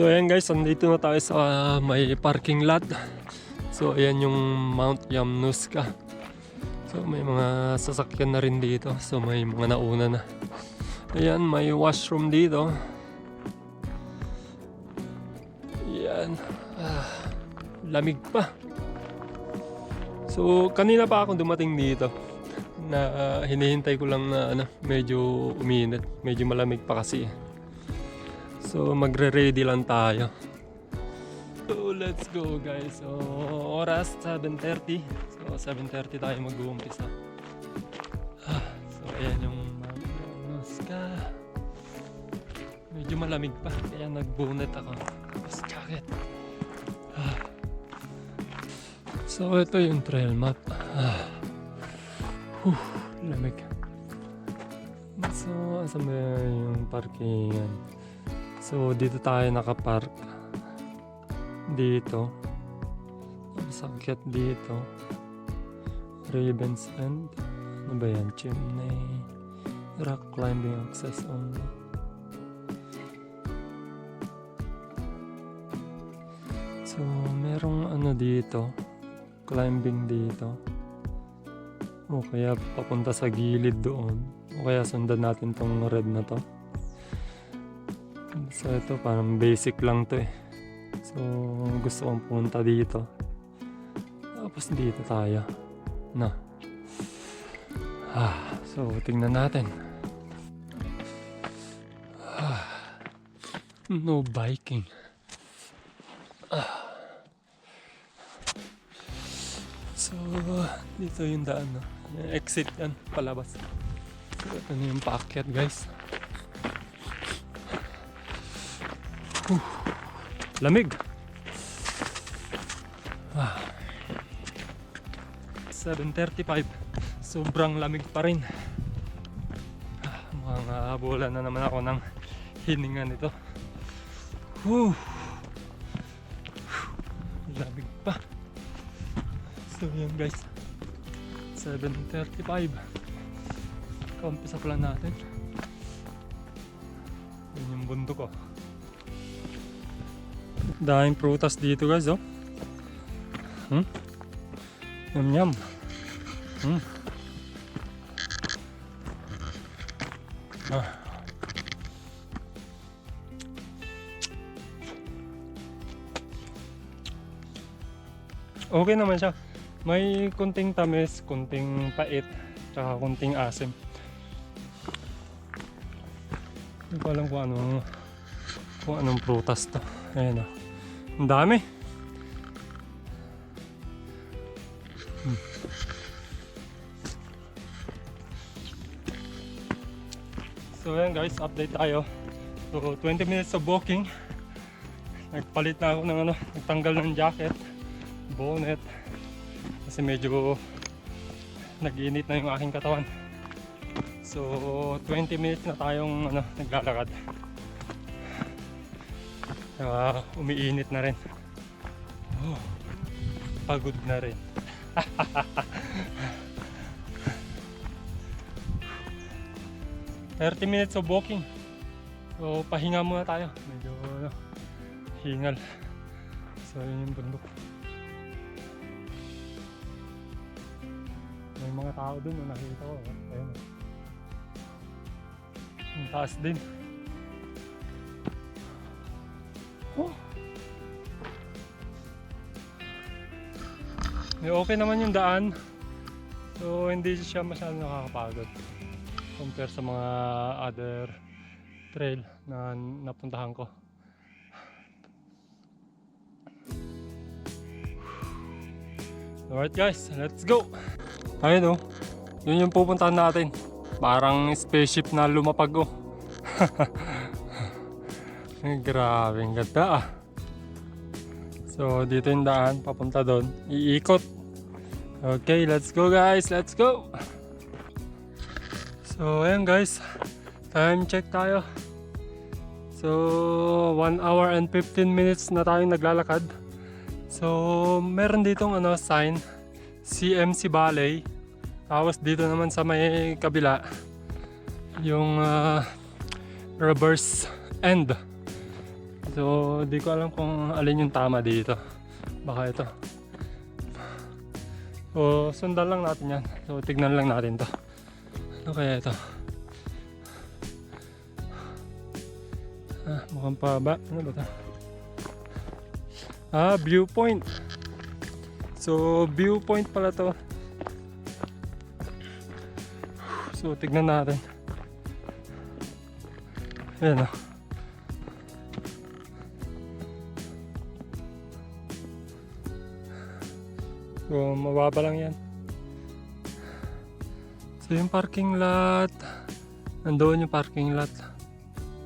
So ayan guys, andito na tayo sa ah, may parking lot. So ayan yung Mount Yamnuska. So may mga sasakyan na rin dito. So may mga nauna na. Ayan, may washroom dito. Ayan. Ah, lamig pa. So kanina pa ako dumating dito na ah, hinihintay ko lang na ano, medyo uminit, medyo malamig pa kasi. So magre-ready lang tayo. So let's go guys. So oras 7:30. So 7:30 tayo mag-uumpisa. Ah, so ayan yung Yamnuska. Medyo malamig pa kaya nag-bonnet ako. Tapos jacket. Ah. So ito yung trail map. Ah. Whew, lamig. So, asan ba yung parkingan? So, dito tayo nakapark. Dito. Masakit dito. Ravens End. Ano ba yan? Chimney. Rock climbing access only. So, merong ano dito. Climbing dito. O kaya papunta sa gilid doon. O kaya sundan natin tong red na to. So ito parang basic lang to eh. So gusto kong pumunta dito. Tapos dito tayo. Na. Ah, so tingnan natin. Ah, no biking. Ah. So, dito yung daan, no? Exit yan, palabas. So, na yung paakyat, guys. Whew. Lamig. Ah. 7.35. Sobrang lamig pa rin. Ah, mukhang hahabulan na naman ako ng hininga nito. Whew. Lamig pa. So yun guys. 7.35. Kaumpisa pa lang natin. Yun yung bundok ko. Daming prutas dito guys oh. Hmm? Yum yum. Hmm. Ah. Okay naman siya. May kunting tamis, kunting pait, tsaka kunting asim. Hindi ko alam kung anong, kung anong prutas to. Ayan o. Dami. So ayan guys, update tayo. So 20 minutes of walking. Nagpalit na ako ng ano, nagtanggal ng jacket, bonnet. Kasi medyo nag-init na yung aking katawan. So 20 minutes na tayong ano, naglalakad. Saka umiinit na rin. Oh, pagod na rin. Thirty minutes of walking. So pahinga muna tayo. Medyo ano, hingal. So yun yung bundok. May mga tao dun na nakita ko. Ayun. Ang taas din. Okay naman yung daan. So hindi siya masyadong nakakapagod compare sa mga other trail na napuntahan ko. Alright guys, let's go! Ayun oh, yun yung pupuntahan natin. Parang spaceship na lumapag oh. Ay, grabe, ang ganda ah. So, dito yung daan, papunta doon. Iikot. Okay, let's go guys, let's go! So, ayan guys. Time check tayo. So, 1 hour and 15 minutes na tayong naglalakad. So, meron ditong ano, sign. CMC Valley. Tapos dito naman sa may kabila, yung ah, reverse end So, di ko alam kung alin yung tama dito. Baka ito. So, sundan lang natin yan. So, tignan lang natin to. Ano kaya ito? Ah, mukhang paba. Ano ba ito? Ah, viewpoint. So, viewpoint pala to. So, tignan natin. Ayan o. So, mababa lang yan. So, yung parking lot. Nandoon yung parking lot.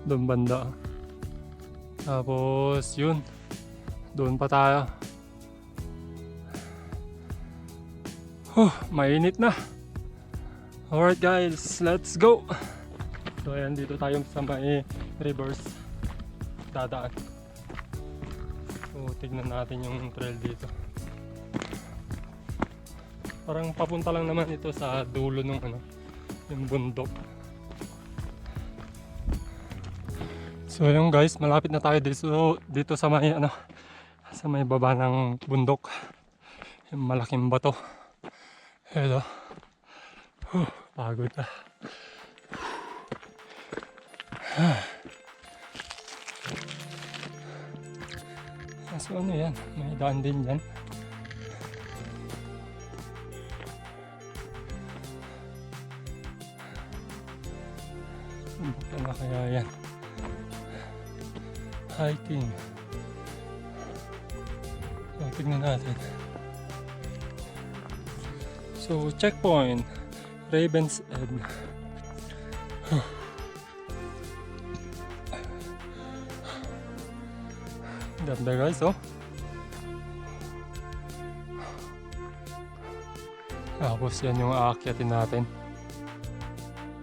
Doon banda. Tapos, yun. Doon pa tayo. Huh, mainit na. Alright guys, let's go! So ayan, dito tayo sa may reverse dadaan. So tignan natin yung trail dito. Parang papunta lang naman ito sa dulo ng ano, yung bundok. So yun guys, malapit na tayo dito, dito sa may ano, sa may baba ng bundok. Yung malaking bato. Ito. Huh, pagod na. So ano yan? May daan din yan. Subukan na kaya yan. Hiking. So, tignan natin. So, checkpoint. Ravens End. Ganda guys, oh. Tapos yan yung aakyatin natin.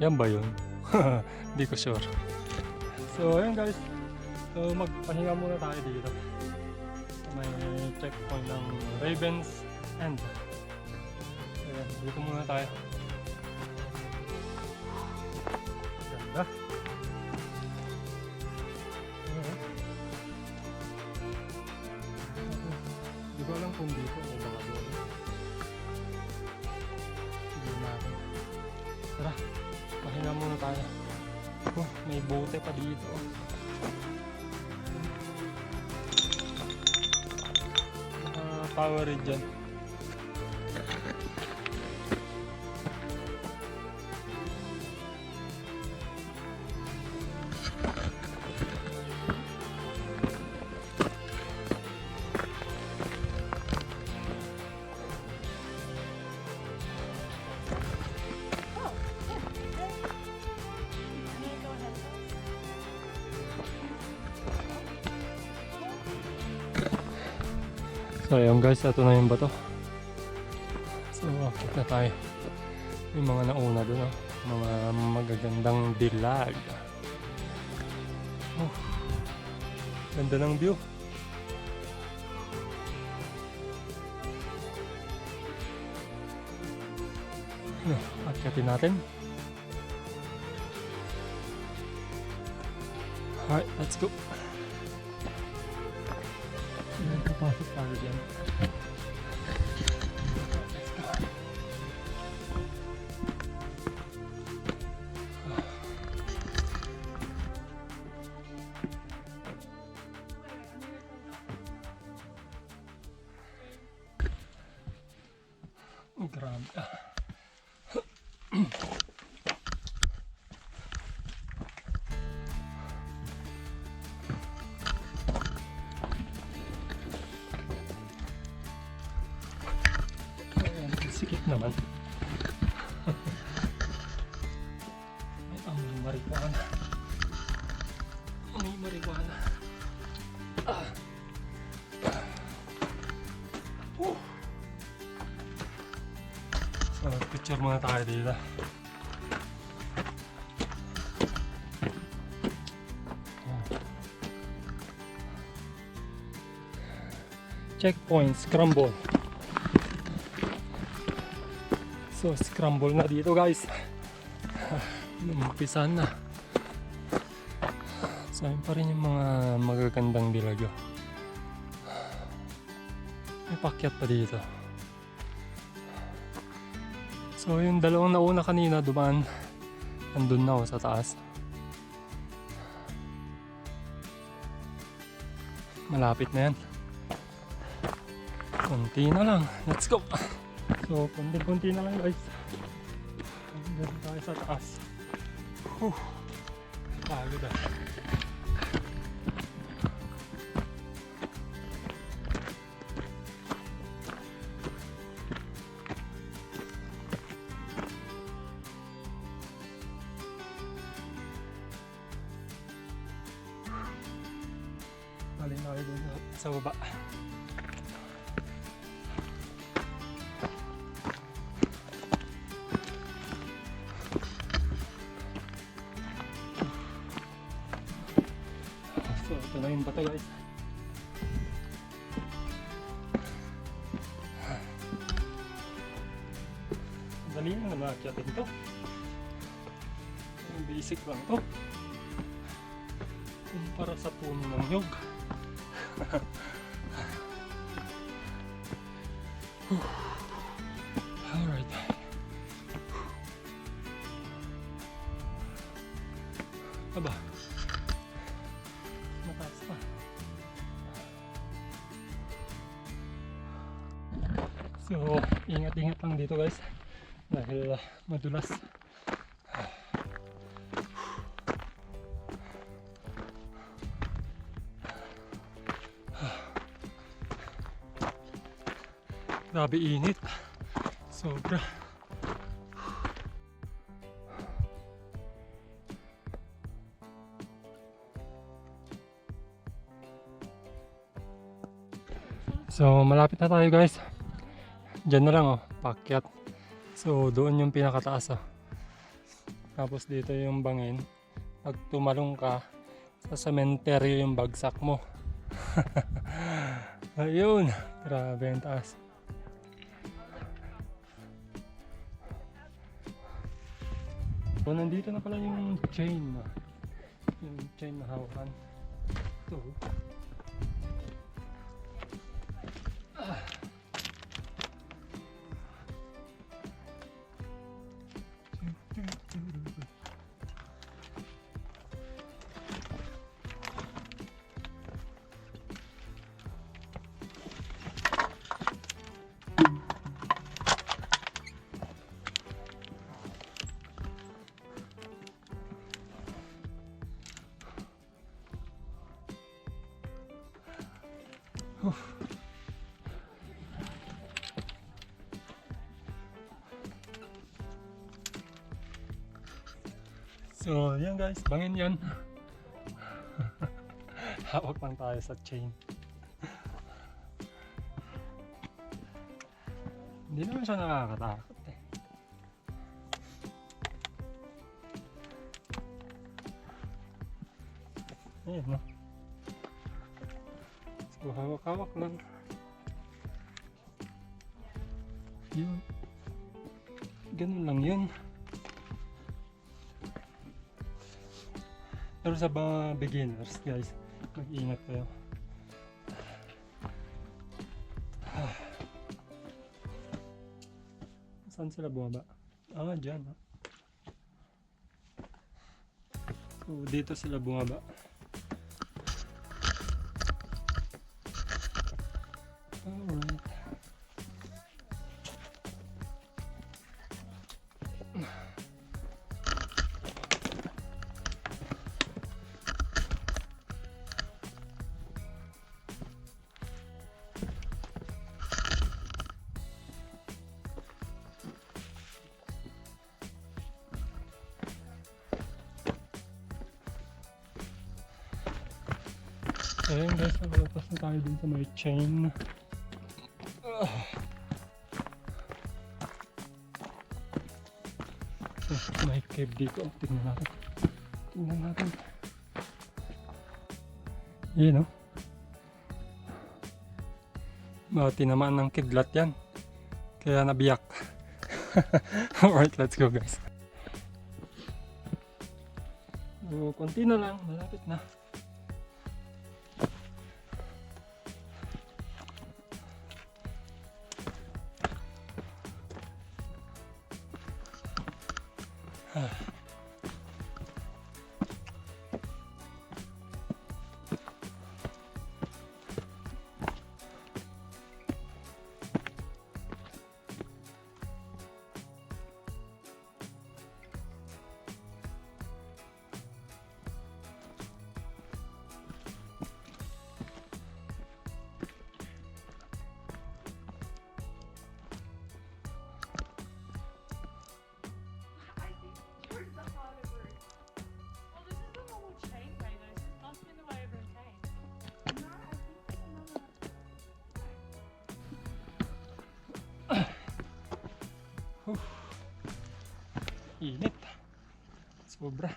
Yan ba yun? Hindi ko sure. So, ayun guys. So, magpahinga muna tayo dito. May checkpoint ng Ravens End. Ayan, dito muna tayo. Ganda. Hindi ko alam kung dito may bote pa dito. Naka power dyan. So ayun guys, ito na yung bato. So akit na tayo. May mga nauna doon, oh. mga magagandang dilag. Oh, ganda ng view. Ano, akyatin natin. Alright, let's go. Ayan, papasok tayo dyan. Picture muna tayo dito. Checkpoint, scramble. So, scramble na dito guys. Umpisan na. So, ayun pa rin yung mga magagandang dilagyo. May pakyat pa dito. So, yung dalawang nauna kanina dumaan, andun na ako sa taas. Malapit na yan. Kunti na lang. Let's go! So, kunti-kunti na lang guys. Andun tayo sa taas. Whew. Pagod ah. Na yung bato guys. Dali na makakyatin to. Yung Basic lang to. Kumpara sa puno ng nyog. Grabe init. Sobra. So, malapit na tayo guys. Diyan na lang oh, pakyat. So, doon yung pinakataas oh. Tapos dito yung bangin. Pag tumalong ka, sa sementeryo yung bagsak mo. Ayun, grabe ang taas. So, nandito na pala yung chain. ah. Yung chain na hawakan. Ito. So, yan guys, bangin yan. Hawak lang tayo sa chain. Hindi naman siya nakakatakot eh. Ayan no. So, hawak-hawak lang. Yun. Ganun lang yun. Pero sa mga beginners, guys, mag-ingat kayo. Saan sila bumaba? Ah, dyan. ah. So, dito sila bumaba. Ayun guys, nakalapas na tayo dun sa may chain. Ah. So, may cave dito. Tingnan natin. Tingnan natin. Yun no? Baka tinamaan ng kidlat yan. Kaya nabiyak. Alright, let's go guys. So, konti na lang. Malapit na. Sobra.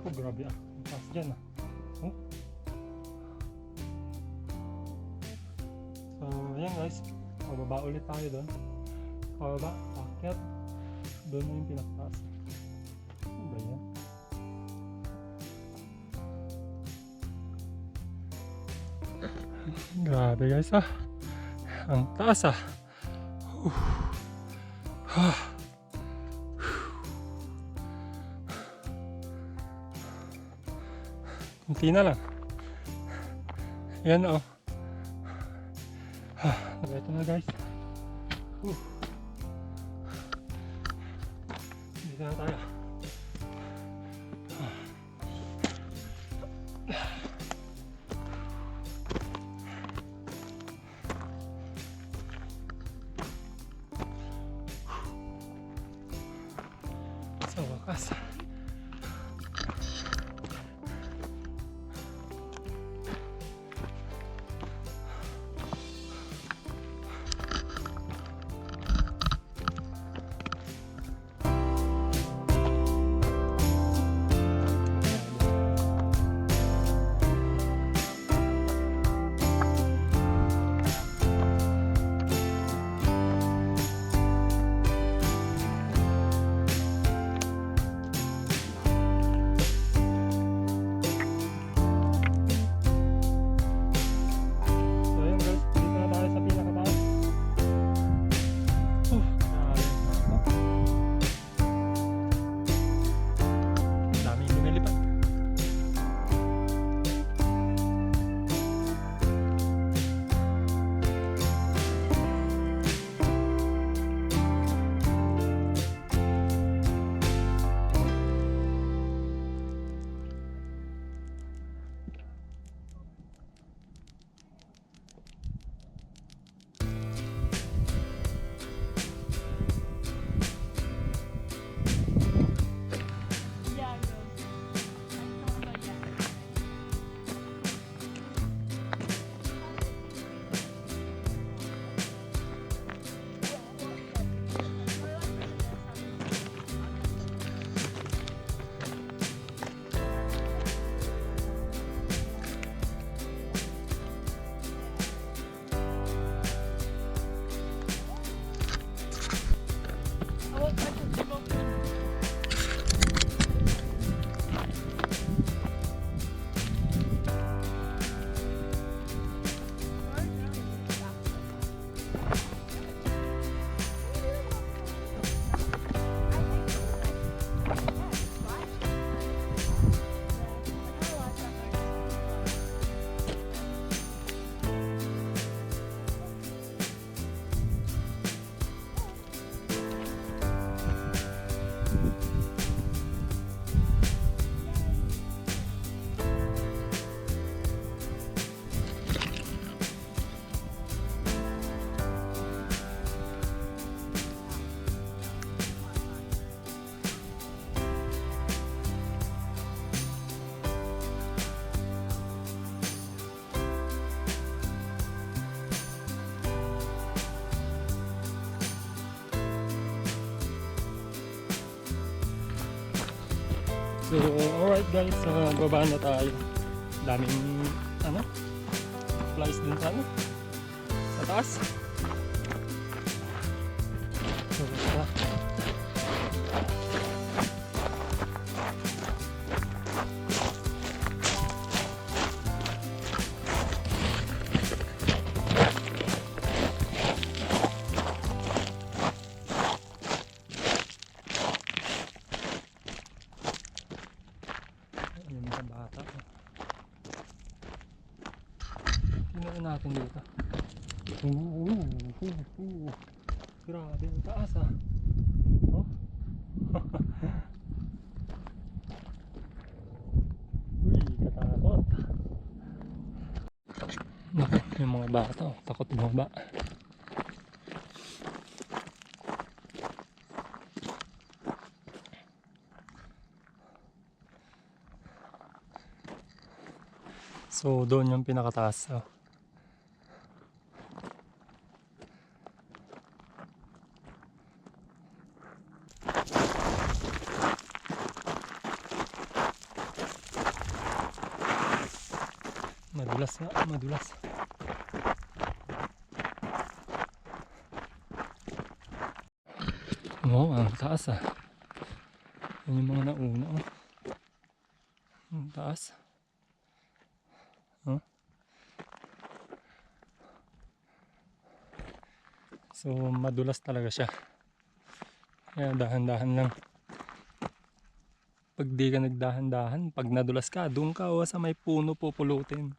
Oh, grabe ah. Ang taas dyan ah. Oh. So, yan guys. Mababa ulit tayo doon. Pababa, akyat. Doon na yung pinakataas. Grabe guys ah. Ang taas ah. Whew. Ah. Kunti na lang. Yan oh. Ah, ito na guys. Whew. Dito na tayo. Sa So, alright guys, uh, baba na tayo. Daming, ano, flies dun sa ano, sa taas. Tingnan natin dito. Grabe ang taas ah. Oh. Uy, katakot. Naku, yung mga bata, oh, takot bumaba. So, doon yung pinakataas. Oh. Madulas nga, madulas. Oo, ang taas ah. Yan yung mga nauna oh. Ang taas. Oh. So, madulas talaga siya. Kaya dahan-dahan lang. Pag di ka nagdahan-dahan, pag nadulas ka, doon ka o sa may puno pupulutin.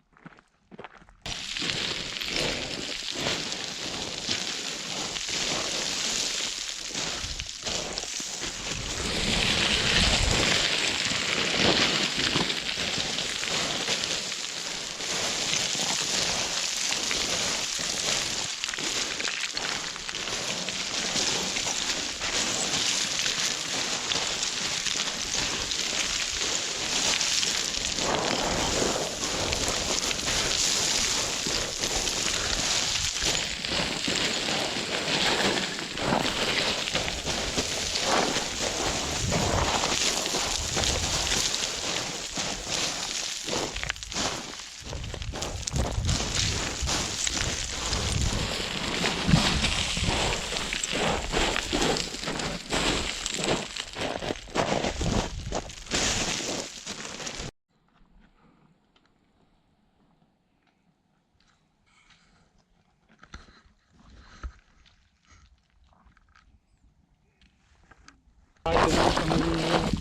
Tayo doon sa may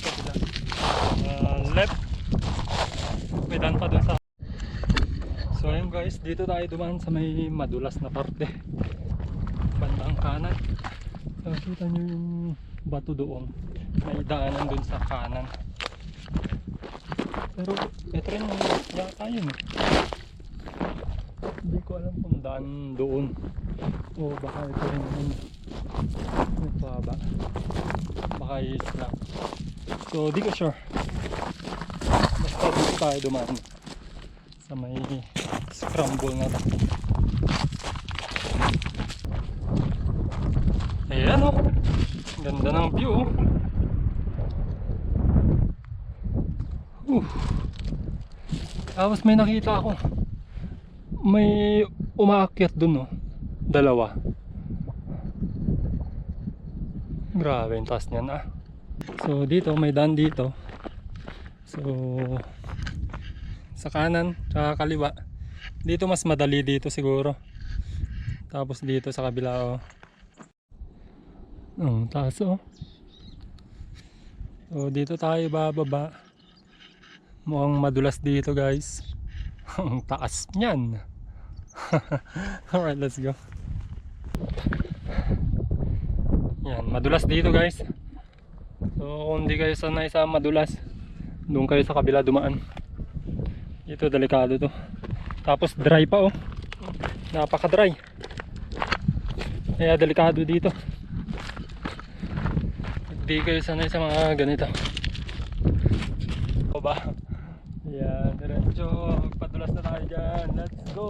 kabila. Ah, left. May daan pa doon sa... So ayun guys, dito tayo dumaan sa may madulas na parte. Bandang kanan. So kita nyo yung bato doon. May daanan doon sa kanan. Pero ito rin yata yun. Hindi ko alam kung daan doon. O baka ito rin yung nagpaba baka is lang so di ko sure basta dito tayo dumaan sa may scramble na to ayan o ganda ng view. Oof. tapos may nakita ako may umaakyat dun oh dalawa Grabe, ang taas niyan ah. So dito, may daan dito. So sa kanan, sa kaliwa. Dito mas madali dito siguro. Tapos dito sa kabila oh. Ang taas oh. So dito tayo bababa. Mukhang madulas dito guys. Ang taas niyan. Alright, let's go. Yan, madulas dito guys. So kung hindi kayo sanay sa madulas, doon kayo sa kabila dumaan. Ito delikado to. Tapos dry pa oh. Napaka-dry. Kaya delikado dito. Hindi kayo sanay sa mga ganito. O ba? Yan, diretso. Padulas na tayo dyan. Let's go!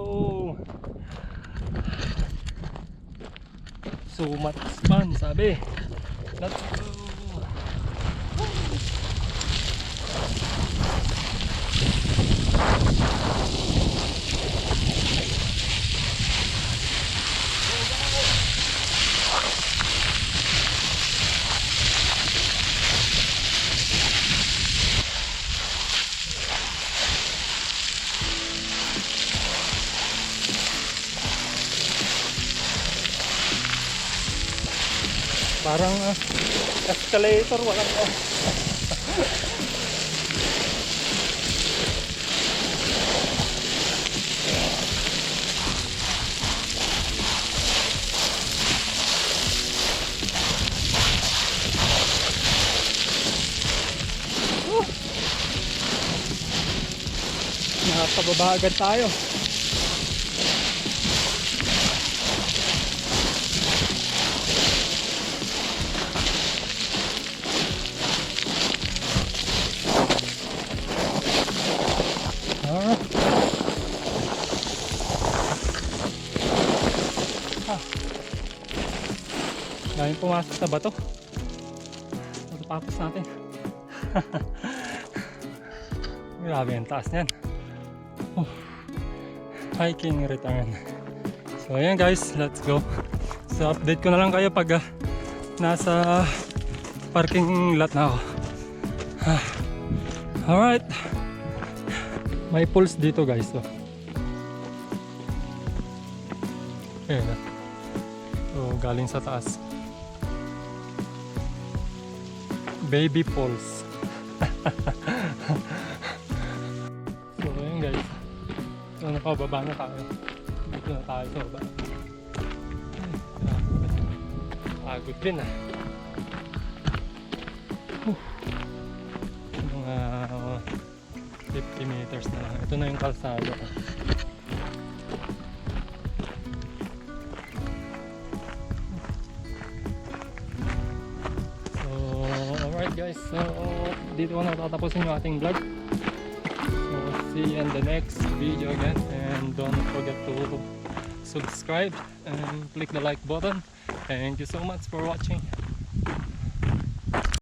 Much fun, sabi. Let's go. Parang ah, escalator, walang ah. Nakapababa agad tayo. Pumasok sa bato. Matapapos natin. Grabe ang taas niyan. Oh. hiking return. So ayan guys, let's go. So update ko na lang kayo pag ah, nasa parking lot na ako. Ah. Alright. May pulse dito guys. So. Ayan na. So galing sa taas. Baby pulse. so ayun guys. So nakababa na tayo. Dito na tayo sa baba. Grabe. Pagod din ah. Mga uh, 50 meters na lang. Ito na yung kalsada. So, dito ko na tatapusin yung ating vlog. So, see you in the next video again. And don't forget to subscribe and click the like button. Thank you so much for watching.